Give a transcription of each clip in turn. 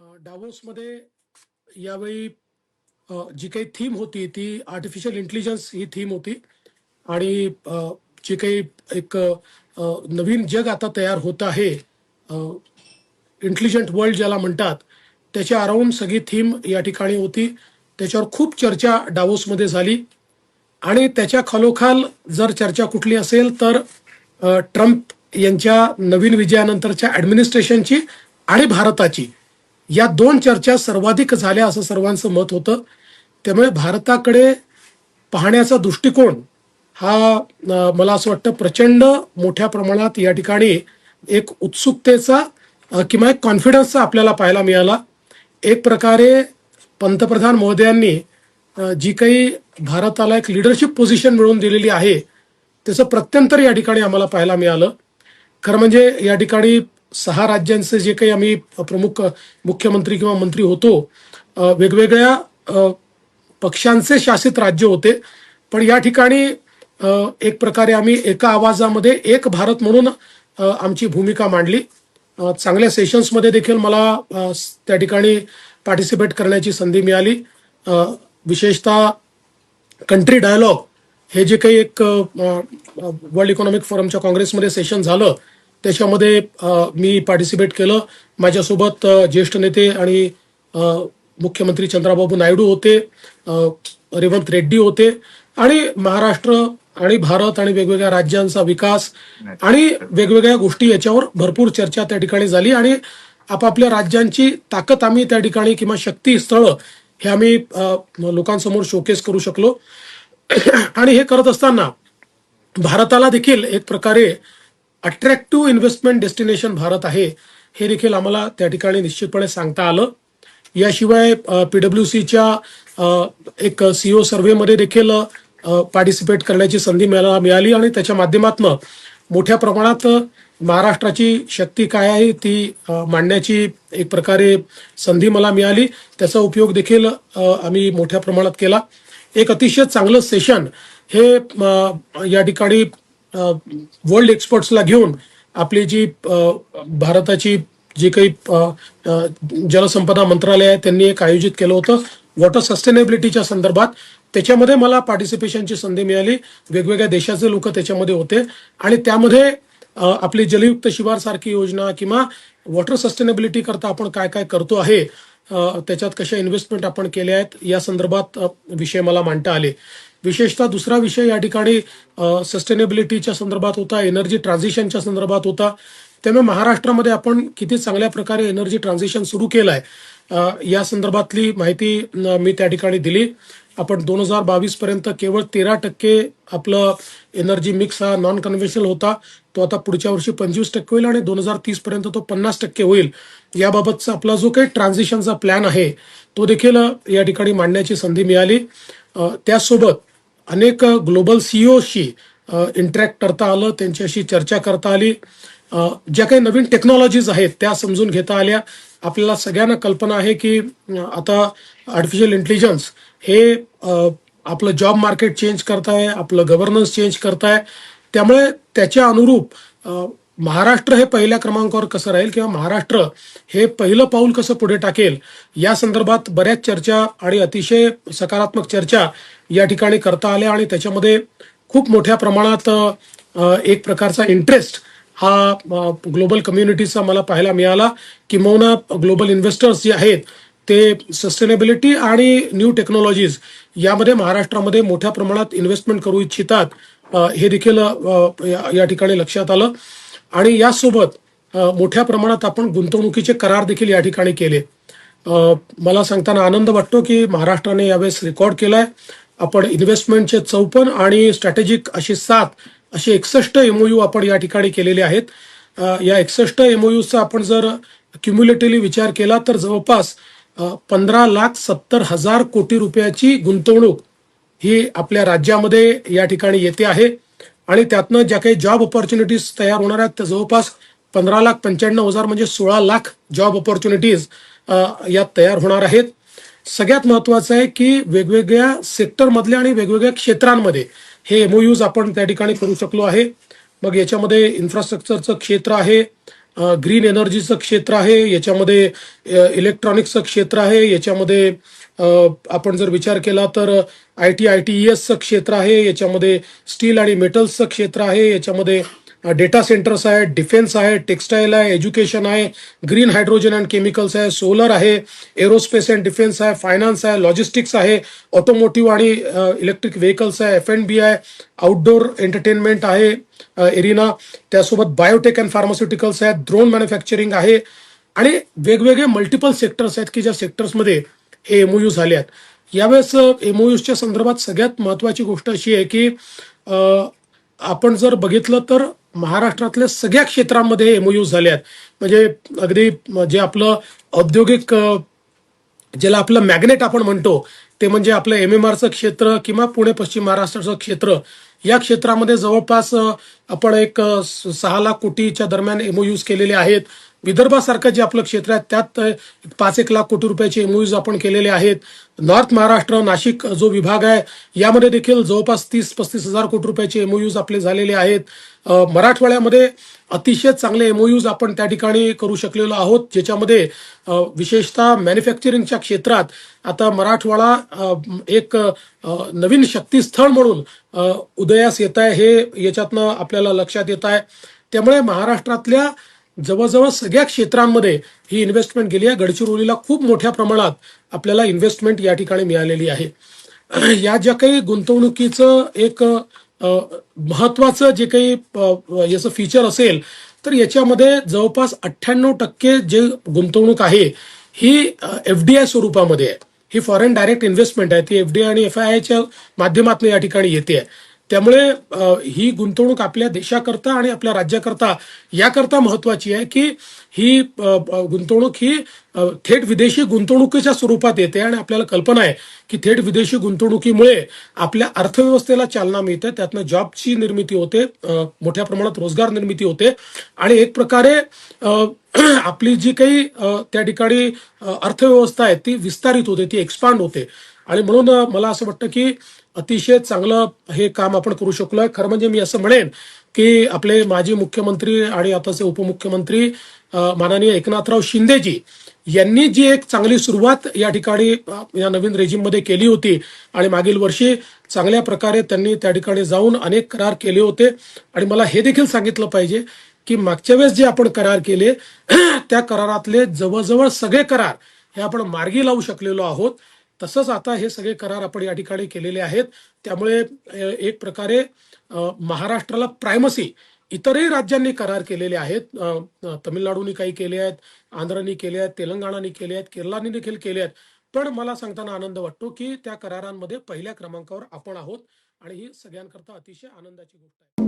डावोसमध्ये यावेळी जी काही थीम होती ती आर्टिफिशियल इंटेलिजन्स ही थीम होती. आणि जे काही एक नवीन जग आता तयार होत आहे इंटेलिजंट वर्ल्ड ज्याला म्हणतात त्याच्या अराऊंड सगळी थीम या ठिकाणी होती. त्याच्यावर खूप चर्चा डावोसमध्ये झाली. आणि त्याच्या खालोखाल जर चर्चा कुठली असेल तर ट्रम्प यांच्या नवीन विजयानंतरच्या ॲडमिनिस्ट्रेशनची आणि भारताची या दोन चर्चा सर्वाधिक झाल्या असं सर्वांचं मत होतं. त्यामुळे भारताकडे पाहण्याचा दृष्टिकोन हा मला असं वाटतं प्रचंड मोठ्या प्रमाणात या ठिकाणी एक उत्सुकतेचा किंवा एक कॉन्फिडन्सचा आपल्याला पाहायला मिळाला. एक प्रकारे पंतप्रधान महोदयांनी जी काही भारताला एक लिडरशिप पोझिशन मिळवून दिलेली आहे त्याचं प्रत्यंतर या ठिकाणी आम्हाला पाहायला मिळालं. खरं म्हणजे या ठिकाणी सहा राज्यांचे जे काही आम्ही प्रमुख मुख्यमंत्री किंवा मंत्री होतो वेगवेगळ्या पक्षांचे शासित राज्य होते. पण या ठिकाणी एक प्रकारे आम्ही एका आवाजामध्ये एक भारत म्हणून आमची भूमिका मांडली. चांगल्या सेशन्समध्ये देखील मला त्या ठिकाणी पार्टिसिपेट करण्याची संधी मिळाली. विशेषतः कंट्री डायलॉग हे जे काही एक वर्ल्ड इकॉनॉमिक फोरमच्या काँग्रेसमध्ये सेशन झालं त्याच्यामध्ये मी पार्टिसिपेट केलं. माझ्यासोबत ज्येष्ठ नेते आणि मुख्यमंत्री चंद्राबाबू नायडू होते रेवंत रेड्डी होते आणि महाराष्ट्र आणि भारत आणि वेगवेगळ्या राज्यांचा विकास आणि वेगवेगळ्या गोष्टी याच्यावर भरपूर चर्चा त्या ठिकाणी झाली आणि आपापल्या राज्यांची ताकद आम्ही त्या ठिकाणी किंवा शक्ती स्थळं हे आम्ही लोकांसमोर शोकेस करू शकलो. आणि हे करत असताना भारताला देखील एक प्रकारे अट्रॅक्टिव्ह इन्व्हेस्टमेंट डेस्टिनेशन भारत आहे हे देखील आम्हाला त्या ठिकाणी निश्चितपणे सांगता आलं. याशिवाय पी डब्ल्यू सीच्या एक सीओ सर्व्हेमध्ये देखील पार्टिसिपेट करण्याची संधी मला मिळाली आणि त्याच्या माध्यमातून मोठ्या प्रमाणात महाराष्ट्राची शक्ती काय आहे ती मांडण्याची एक प्रकारे संधी मला मिळाली. त्याचा उपयोग देखील आम्ही मोठ्या प्रमाणात केला. एक अतिशय चांगलं सेशन हे या ठिकाणी वर्ल्ड एक्सपर्ट्सला घेऊन आपली जी भारताची जी काही जलसंपदा मंत्रालय आहे त्यांनी एक आयोजित केलं होतं. वॉटर सस्टेनेबिलिटीच्या संदर्भात त्याच्यामध्ये मला पार्टिसिपेशनची संधी मिळाली. वेगवेगळ्या देशाचे लोक त्याच्यामध्ये होते. आणि त्यामध्ये आपली जलयुक्त शिवार सारखी योजना किंवा वॉटर सस्टेनेबिलिटी करता आपण काय काय करतो आहे त्याच्यात कशा इन्व्हेस्टमेंट आपण केल्या आहेत या संदर्भात विषय मला मांडता आले. विशेषतः दुसरा विषय या ठिकाणी सस्टेनेबिलिटीच्या संदर्भात होता एनर्जी ट्रान्झिशनच्या संदर्भात होता. त्यामुळे महाराष्ट्रामध्ये आपण किती चांगल्या प्रकारे एनर्जी ट्रान्झिशन सुरू केलं आहे या संदर्भातली माहिती मी त्या ठिकाणी दिली. आपण दोन हजार बावीस पर्यंत केवळ तेरा टक्के आपलं एनर्जी मिक्स हा नॉन कन्व्हेन्शनल होता. तो आता पुढच्या वर्षी पंचवीस टक्के होईल आणि दोन हजार तीस पर्यंत तो पन्नास टक्के होईल. याबाबतचा आपला जो काही ट्रान्झिशनचा प्लॅन आहे तो देखील या ठिकाणी मांडण्याची संधी मिळाली. त्यासोबत अनेक ग्लोबल सीईओशी इंटरॅक्ट करता आलं त्यांच्याशी चर्चा करता आली. ज्या काही नवीन टेक्नॉलॉजीज आहेत त्या समजून घेता आल्या. आपल्याला सगळ्यांना कल्पना आहे की आता आर्टिफिशियल इंटेलिजन्स हे आपलं जॉब मार्केट चेंज करताय आपलं गव्हर्नन्स चेंज करताय. त्यामुळे त्याच्या अनुरूप महाराष्ट्र हे पहिल्या क्रमांकावर कसं राहील किंवा महाराष्ट्र हे पहिलं पाऊल कसं पुढे टाकेल या संदर्भात बऱ्याच चर्चा आणि अतिशय सकारात्मक चर्चा या ठिकाणी करता आल्या आणि त्याच्यामध्ये खूप मोठ्या प्रमाणात एक प्रकारचा इंटरेस्ट हा ग्लोबल कम्युनिटीचा मला पाहायला मिळाला किंबहुना ग्लोबल इन्व्हेस्टर्स जे आहेत ते सस्टेनेबिलिटी आणि न्यू टेक्नॉलॉजीज यामध्ये महाराष्ट्रामध्ये मोठ्या प्रमाणात इन्व्हेस्टमेंट करू इच्छितात. हे देखील या ठिकाणी लक्षात आलं. आणि यासोबत मोठ्या प्रमाणात आपण गुंतवणुकीचे करार देखील या ठिकाणी केले. मला सांगताना आनंद वाटतो की महाराष्ट्राने यावेळेस रेकॉर्ड केलाय. आपण इन्व्हेस्टमेंटचे चौपन्न आणि स्ट्रॅटेजिक असे सात असे एकसष्ट एमओयू आपण या ठिकाणी केलेले आहेत. या एकसष्ट एमओयूचा आपण जर क्युम्युलेटिव्हली विचार केला तर जवळपास पंधरा लाख सत्तर हजार कोटी रुपयाची गुंतवणूक ही आपल्या राज्यामध्ये या ठिकाणी येते आहे. आणि त्यातनं ज्या काही जॉब ऑपॉर्च्युनिटीज तयार होणार आहेत त्या जवळपास पंधरा लाख पंच्याण्णव हजार म्हणजे सोळा लाख जॉब ऑपॉर्च्युनिटीज यात तयार होणार आहेत. सगळ्यात महत्वाचं आहे की वेगवेगळ्या सेक्टरमधल्या आणि वेगवेगळ्या क्षेत्रांमध्ये हे एमओयूज आपण त्या ठिकाणी करू शकलो आहे. मग याच्यामध्ये इन्फ्रास्ट्रक्चरचं क्षेत्र आहे ग्रीन एनर्जीचं क्षेत्र आहे याच्यामध्ये इलेक्ट्रॉनिक्सचं क्षेत्र आहे याच्यामध्ये आपण जर विचार केला तर I T I T E एसचं क्षेत्र आहे याच्यामध्ये स्टील आणि मेटल्सचं क्षेत्र आहे याच्यामध्ये डेटा सेंटर्स आहेत डिफेन्स आहे टेक्स्टाईल आहे एज्युकेशन आहे ग्रीन हायड्रोजन अँड केमिकल्स आहे सोलर आहे एरोस्पेस अँड डिफेन्स आहे फायनान्स आहे लॉजिस्टिक्स आहे ऑटोमोटिव्ह आणि इलेक्ट्रिक व्हेकल्स आहे एफ एन बी आहे आउटडोर एंटरटेनमेंट आहे एरिना त्यासोबत बायोटेक अँड फार्मास्युटिकल्स आहेत ड्रोन मॅन्युफॅक्चरिंग आहे आणि वेगवेगळे मल्टिपल सेक्टर्स आहेत की ज्या सेक्टर्समध्ये हे एमओयू झाले आहेत यावेळेस एमओयूच्या संदर्भात सगळ्यात महत्त्वाची गोष्ट अशी आहे की आपण जर बघितलं तर महाराष्ट्रातल्या सगळ्या क्षेत्रांमध्ये एमओयू झाले आहेत म्हणजे अगदी जे आपलं औद्योगिक ज्याला आपलं मॅग्नेट आपण म्हणतो ते म्हणजे आपलं एम एम आरचं क्षेत्र किंवा पुणे पश्चिम महाराष्ट्राचं क्षेत्र. या क्षेत्रामध्ये जवळपास आपण एक सहा लाख कोटीच्या दरम्यान एमओयूज केलेले आहेत. विदर्भासारखं जे आपलं क्षेत्र आहे त्यात पाच एक लाख कोटी रुपयाचे एमओयूज आपण केलेले आहेत. नॉर्थ महाराष्ट्र नाशिक जो विभाग आहे यामध्ये देखील जवळपास तीस पस्तीस हजार कोटी रुपयाचे एमओयूज आपले झालेले आहेत. मराठवाड्यामध्ये अतिशय चांगले एमओयूज आपण त्या ठिकाणी करू शकलेलो आहोत ज्याच्यामध्ये विशेषतः मॅन्युफॅक्चरिंगच्या क्षेत्रात आता मराठवाडा एक नवीन शक्तीस्थळ म्हणून उदयास येत आहे हे याच्यातनं आपल्याला लक्षात येत आहे. त्यामुळे महाराष्ट्रातल्या जवळजवळ सगळ्या क्षेत्रांमध्ये ही इन्व्हेस्टमेंट गेली आहे. गडचिरोलीला खूप मोठ्या प्रमाणात आपल्याला इन्व्हेस्टमेंट या ठिकाणी मिळालेली आहे. या ज्या काही गुंतवणुकीचं एक महत्वाचं जे काही याचं फीचर असेल तर याच्यामध्ये जवळपास अठ्ठ्याण्णव टक्के जे गुंतवणूक आहे ही एफ डी आय स्वरूपामध्ये आहे. ही फॉरेन डायरेक्ट इन्व्हेस्टमेंट आहे. ती एफ डी आय आणि एफ आय आयच्या माध्यमातून या ठिकाणी येते त्यामुळे ही गुंतवणूक आपल्या देशाकरता आणि आपल्या राज्याकरता याकरता महत्वाची आहे की ही गुंतवणूक ही थेट विदेशी गुंतवणुकीच्या स्वरूपात येते आणि आपल्याला कल्पना आहे की थेट विदेशी गुंतवणुकीमुळे आपल्या अर्थव्यवस्थेला चालना मिळते. त्यातनं जॉबची निर्मिती होते मोठ्या प्रमाणात रोजगार निर्मिती होते. आणि एक प्रकारे आपली जी काही त्या ठिकाणी अर्थव्यवस्था आहे ती विस्तारित होते ती एक्सपांड होते. आणि म्हणून मला असं वाटतं की अतिशय चांगलं हे काम आपण करू शकलो आहे खरं म्हणजे मी असं म्हणेन की आपले माजी मुख्यमंत्री आणि आताचे उपमुख्यमंत्री माननीय एकनाथराव शिंदेजी यांनी जी एक चांगली सुरुवात या ठिकाणी या नवीन रेजिममध्ये केली होती आणि मागील वर्षी चांगल्या प्रकारे त्यांनी त्या ठिकाणी जाऊन अनेक करार केले होते. आणि मला हे देखील सांगितलं पाहिजे की मागच्या वेळेस जे आपण करार केले त्या करारातले जवळजवळ सगळे करार हे आपण मार्गी लावू शकलेलो आहोत. तसंच आता हे सगळे करार आपण या ठिकाणी केलेले आहेत. त्यामुळे एक प्रकारे महाराष्ट्राला प्रायमसी इतरही राज्यांनी करार केलेले आहेत. तमिळनाडूनी काही केले आहेत आंध्रनी केले आहेत तेलंगणाने केले आहेत केरळाने देखील केले आहेत. पण मला सांगताना आनंद वाटतो की त्या करारांमध्ये पहिल्या क्रमांकावर आपण आहोत आणि ही सगळ्यांकरता अतिशय आनंदाची गोष्ट आहे.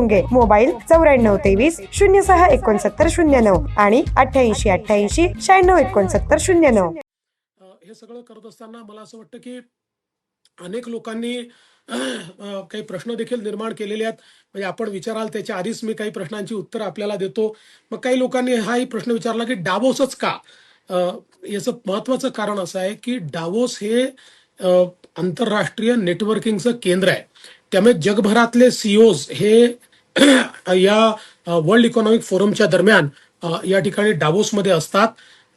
गुंगे मोबाईल चौऱ्याण्णव तेवीस शून्य सहा एकोणसत्तर शून्य नऊ आणि अठ्ठ्याऐंशी अठ्ठ्याऐंशी शहाण्णव एकोणसत्तर शून्य नऊ हे सगळं करत असताना मला असं वाटतं की अनेक लोकांनी काही प्रश्न देखील निर्माण केलेले आहेत. म्हणजे आपण विचाराल त्याच्या आधीच मी काही प्रश्नांची उत्तर आपल्याला देतो. मग काही लोकांनी हाही प्रश्न विचारला की डावोसच का? याचं महत्वाचं कारण असं आहे की डावोस हे आंतरराष्ट्रीय नेटवर्किंगचं केंद्र आहे. त्यामुळे जगभरातले सीओज हे या वर्ल्ड इकॉनॉमिक फोरमच्या दरम्यान या ठिकाणी डावोसमध्ये असतात.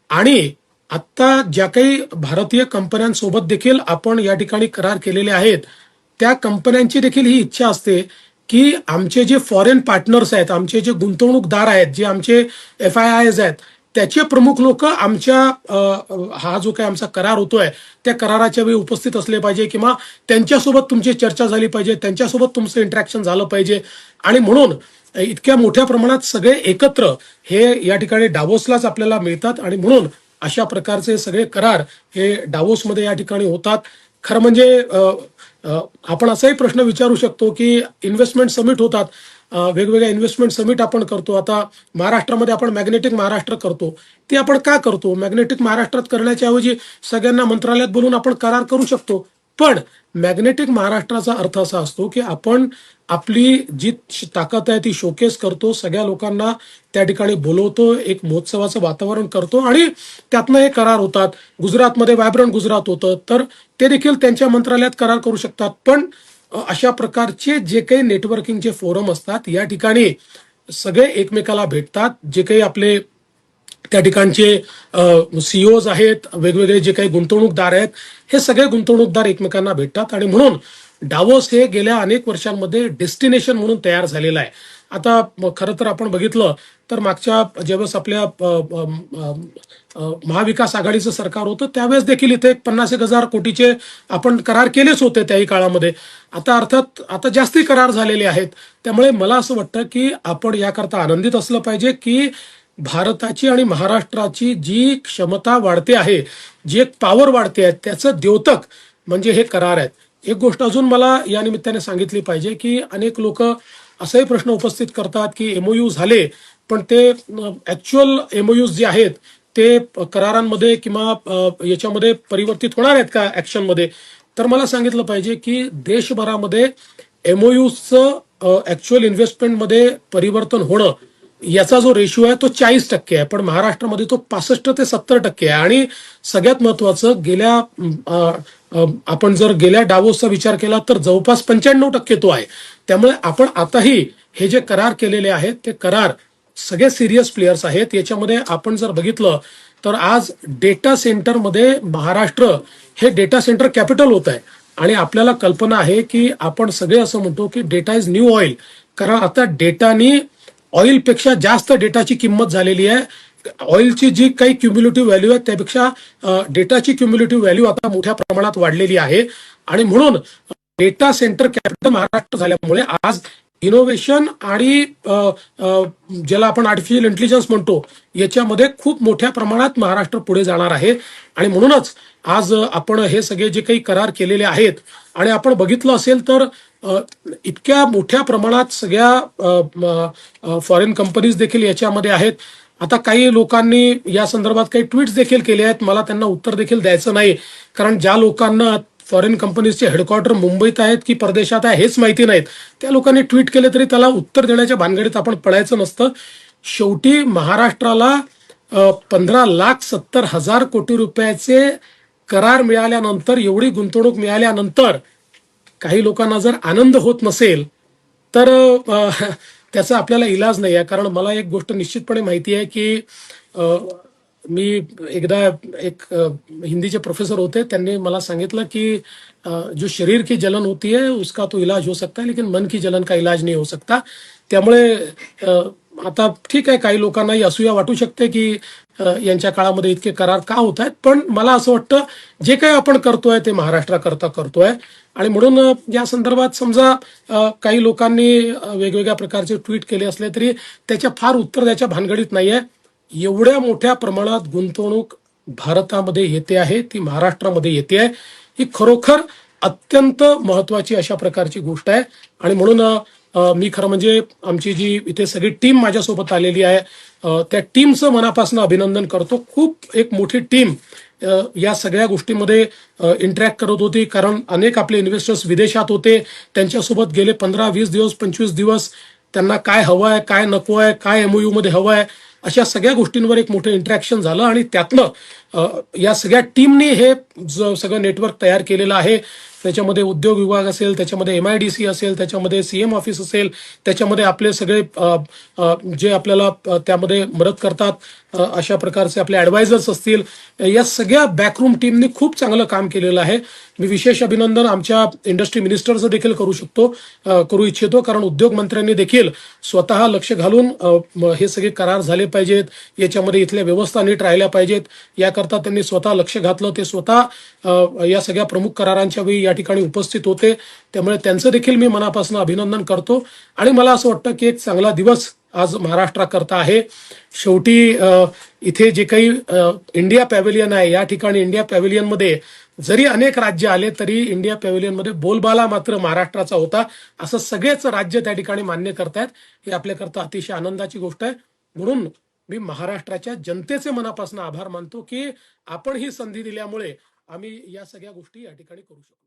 आणि आत्ता ज्या काही भारतीय कंपन्यांसोबत देखील आपण या ठिकाणी करार केलेले आहेत त्या कंपन्यांची देखील ही इच्छा असते की आमचे जे फॉरेन पार्टनर्स आहेत आमचे जे गुंतवणूकदार आहेत जे आमचे एफ आय आयज आहेत त्याचे प्रमुख लोक आमच्या हा जो काही आमचा करार होतोय त्या कराराच्या वेळी उपस्थित असले पाहिजे किंवा त्यांच्यासोबत तुमची चर्चा झाली पाहिजे त्यांच्यासोबत तुमचं इंटरॅक्शन झालं पाहिजे. आणि म्हणून इतक्या मोठ्या प्रमाणात सगळे एकत्र हे या ठिकाणी डावोसलाच आपल्याला मिळतात आणि म्हणून अशा प्रकारचे सगळे करार हे डावोसमध्ये या ठिकाणी होतात. खरं म्हणजे आपण असाही प्रश्न विचारू शकतो की इन्व्हेस्टमेंट समिट होतात. वेगवेगळ्या इन्व्हेस्टमेंट समिट आपण करतो. आता महाराष्ट्रामध्ये आपण मॅग्नेटिक महाराष्ट्र करतो. ते आपण का करतो? मॅग्नेटिक महाराष्ट्रात करण्याच्या ऐवजी सगळ्यांना मंत्रालयात बोलून आपण करार करू शकतो. पण मॅग्नेटिक महाराष्ट्राचा अर्थ असा असतो की आपण आपली जी श- ताकद आहे ती शोकेस करतो सगळ्या लोकांना त्या ठिकाणी बोलवतो एक महोत्सवाचं वातावरण करतो आणि त्यातनं हे करार होतात. गुजरातमध्ये व्हायब्रंट गुजरात होतं. तर ते देखील त्यांच्या मंत्रालयात करार करू शकतात. पण अशा प्रकारचे जे काही नेटवर्किंगचे फोरम असतात या ठिकाणी सगळे एकमेकाला भेटतात. जे काही आपले त्या ठिकाणचे सीओज आहेत वेगवेगळे जे काही गुंतवणूकदार आहेत हे सगळे गुंतवणूकदार एकमेकांना भेटतात. आणि म्हणून डावोस हे गेल्या अनेक वर्षांमध्ये डेस्टिनेशन म्हणून तयार झालेलं आहे. आता खरं तर आपण बघितलं तर मागच्या ज्यावेळेस आपल्या महाविकास आघाडीचं सरकार होतं त्यावेळेस देखील इथे एक पन्नास एक हजार कोटीचे आपण करार केलेच होते त्याही काळामध्ये. आता अर्थात आता जास्ती करार झालेले आहेत. त्यामुळे मला असं वाटतं की आपण याकरता आनंदित असलं पाहिजे की भारताची आणि महाराष्ट्राची जी क्षमता वाढते आहे जी एक पॉवर वाढते आहे त्याचं द्योतक म्हणजे हे करार आहेत. एक गोष्ट अजून मला या निमित्ताने सांगितली पाहिजे की अनेक लोक असाही प्रश्न उपस्थित करतात की एमओयू झाले पण ते ऍक्च्युअल एमओयूज जे आहेत ते करारांमध्ये किंवा याच्यामध्ये परिवर्तित होणार आहेत का ऍक्शनमध्ये तर मला सांगितलं पाहिजे की देशभरामध्ये एमओयूचं ऍक्च्युअल इन्व्हेस्टमेंटमध्ये परिवर्तन होणं याचा जो रेशिओ आहे तो चाळीस टक्के आहे पण महाराष्ट्रामध्ये तो पासष्ट ते सत्तर टक्के आहे. आणि सगळ्यात महत्वाचं गेल्या आपण जर गेल्या डावोसचा विचार केला तर जवळपास पंच्याण्णव टक्के तो आहे. त्यामुळे आपण आताही हे जे करार केलेले आहेत ते करार सगळे सिरियस प्लेयर्स आहेत. याच्यामध्ये आपण जर बघितलं तर आज डेटा सेंटरमध्ये महाराष्ट्र हे डेटा सेंटर कॅपिटल होत आहे. आणि आपल्याला कल्पना आहे की आपण सगळे असं म्हणतो की डेटा इज न्यू ऑइल कारण आता डेटानी ऑइलपेक्षा जास्त डेटाची किंमत झालेली आहे. ऑइलची जी काही क्युम्युलेटिव्ह व्हॅल्यू आहे त्यापेक्षा डेटाची क्युम्युलेटिव्ह व्हॅल्यू आता मोठ्या प्रमाणात वाढलेली आहे. आणि म्हणून डेटा सेंटर कॅपिटल महाराष्ट्र झाल्यामुळे आज इनोव्हेशन आणि ज्याला आपण आर्टिफिशियल इंटेलिजन्स म्हणतो याच्यामध्ये खूप मोठ्या प्रमाणात महाराष्ट्र पुढे जाणार आहे. आणि म्हणूनच आज आपण हे सगळे जे काही करार केलेले आहेत आणि आपण बघितलं असेल तर इतक्या मोठ्या प्रमाणात सगळ्या फॉरेन कंपनीज देखील याच्यामध्ये आहेत. आता काही लोकांनी या संदर्भात काही ट्विट्स देखील केले आहेत. मला त्यांना उत्तर देखील द्यायचं नाही. कारण ज्या लोकांना फॉरेन कंपनीजचे हेडक्वार्टर मुंबईत आहेत की परदेशात आहे हेच माहिती नाहीत. त्या लोकांनी ट्विट केले तरी त्याला उत्तर देण्याच्या भानगडीत आपण पडायचं नसतं. शेवटी महाराष्ट्राला पंधरा लाख सत्तर हजार कोटी रुपयाचे करार मिळाल्यानंतर एवढी गुंतवणूक मिळाल्यानंतर काही लोकांना जर आनंद होत नसेल तर त्याचा आपल्याला इलाज नाही आहे. कारण मला एक गोष्ट निश्चितपणे माहिती आहे की मी एकदा एक हिंदीचे प्रोफेसर होते त्यांनी मला सांगितलं की जो शरीर की जलन होती है उसका तो इलाज हो सकता है लेकिन मन की जलन का इलाज नाही हो सकता। त्यामुळे आता ठीक आहे काही लोकांनाही असूया वाटू शकते की यांच्या काळामध्ये इतके करार का होत आहेत पण मला असं वाटतं जे काही आपण करतोय ते महाराष्ट्राकरता करतोय. आणि म्हणून या संदर्भात समजा काही लोकांनी वेगवेगळ्या प्रकारचे ट्विट केले असले तरी त्याच्या फार उत्तर द्यायच्या भानगडीत नाहीये. एवढ्या मोठ्या प्रमाणात गुंतवणूक भारतामध्ये येते आहे ती महाराष्ट्रामध्ये येते आहे. ही खरोखर अत्यंत महत्वाची अशा प्रकारची गोष्ट आहे. आणि म्हणून मी खरं म्हणजे आमची जी इथे सगळी टीम माझ्यासोबत आलेली आहे त्या टीमचं मनापासून अभिनंदन करतो. खूप एक मोठी टीम या सगळ्या गोष्टीमध्ये इंटरॅक्ट करत होती. कारण अनेक आपले इन्व्हेस्टर्स विदेशात होते. त्यांच्यासोबत गेले पंधरा वीस दिवस पंचवीस दिवस. त्यांना काय हवं आहे काय नको आहे काय एमओयू मध्ये हवं आहे अशा सगळ्या गोष्टींवर एक मोठं इंटरॅक्शन झालं आणि त्यातनं या सगळ्या टीमने हे सगळं नेटवर्क तयार केलेलं आहे. त्याच्यामध्ये उद्योग विभाग असेल त्याच्यामध्ये एम आय डी सी असेल त्याच्यामध्ये सीएम ऑफिस असेल त्याच्यामध्ये आपले सगळे जे आपल्याला त्यामध्ये मदत करतात अशा प्रकारचे आपले ॲडवायझर्स असतील. या सगळ्या बॅकरूम टीमने खूप चांगलं काम केलेलं आहे. मी विशेष अभिनंदन आमच्या इंडस्ट्री मिनिस्टरचं देखील करू शकतो करू इच्छितो कारण उद्योग मंत्र्यांनी देखील स्वतः लक्ष घालून हे सगळे करार झाले पाहिजेत. याच्यामध्ये इथल्या व्यवस्था नीट राहिल्या पाहिजेत. याकरता त्यांनी स्वतः लक्ष घातलं ते स्वतः या सगळ्या प्रमुख करारांच्या वेळी या ठिकाणी उपस्थित होते. त्यामुळे त्यांचं देखील मी मनापासून अभिनंदन करतो. आणि मला असं वाटतं की एक चांगला दिवस आज महाराष्ट्राकरता आहे. शेवटी इथे जे काही इंडिया पॅव्हिलियन आहे या ठिकाणी इंडिया पॅव्हिलियनमध्ये जरी अनेक राज्य आले तरी इंडिया पॅव्हिलियनमध्ये बोलबाला मात्र महाराष्ट्राचा होता. असं सगळेच राज्य त्या ठिकाणी मान्य करतायत. हे आपल्याकरता अतिशय आनंदाची गोष्ट आहे. म्हणून मी महाराष्ट्राच्या जनतेचे मनापासून आभार मानतो की आपण ही संधी दिल्यामुळे आम्ही या सगळ्या गोष्टी या ठिकाणी करू शकतो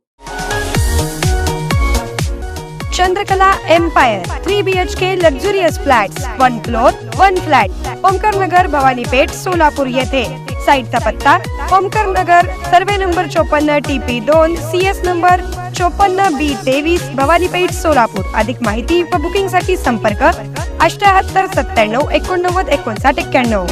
Chandrakala empire three B H K luxurious flat one floor one flat Omkar Nagar Bhavani Peth Solapur येथे. साईटचा पत्ता ओमकर नगर सर्वे नंबर चोपन्न टी पी दोन सी एस नंबर चोपन्न बी तेवीस भवानी पेठ सोलापूर. अधिक माहिती व बुकिंगसाठी संपर्क अठ्याहत्तर सत्त्याण्णव एकोणनव्वद एकोणसाठ एक्क्याण्णव.